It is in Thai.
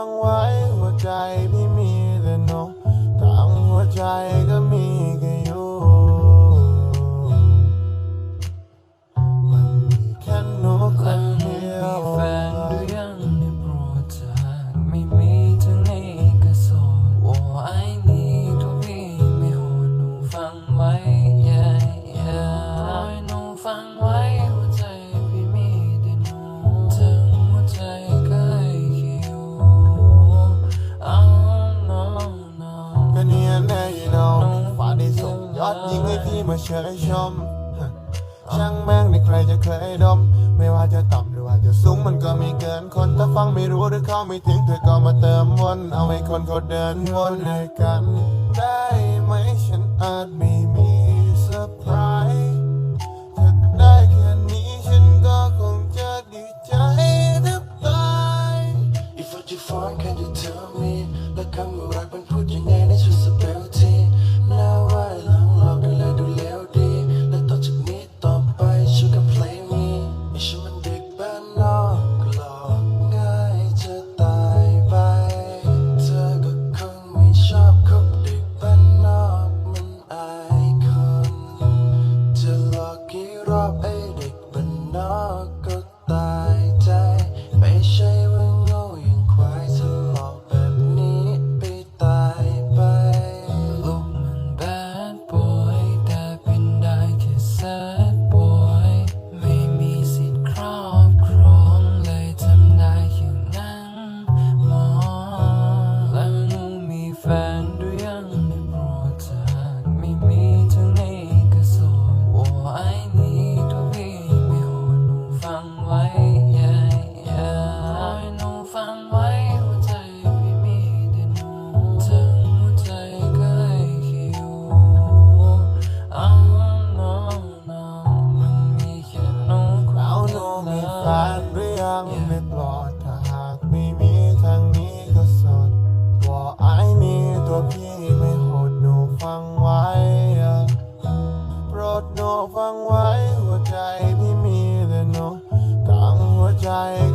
long way. ยิ่งไม่พี่มาเชยชม ช่างแม่งในใครจะเคยดม ไม่ว่าจะต่ำหรือว่าจะสูงมันก็ไม่เกินคน ถ้าฟังไม่รู้หรือเขาไม่ถึงเธอก็มาเติมวนเอาให้คนเขาเดินวนด้วยกัน ได้ไหมฉันอาจไม่มีเซอร์ไพรส์ถ้ได้แค่นี้ฉันก็คงจะดีใจแทบตาย If you find can you tell me และคำว่า I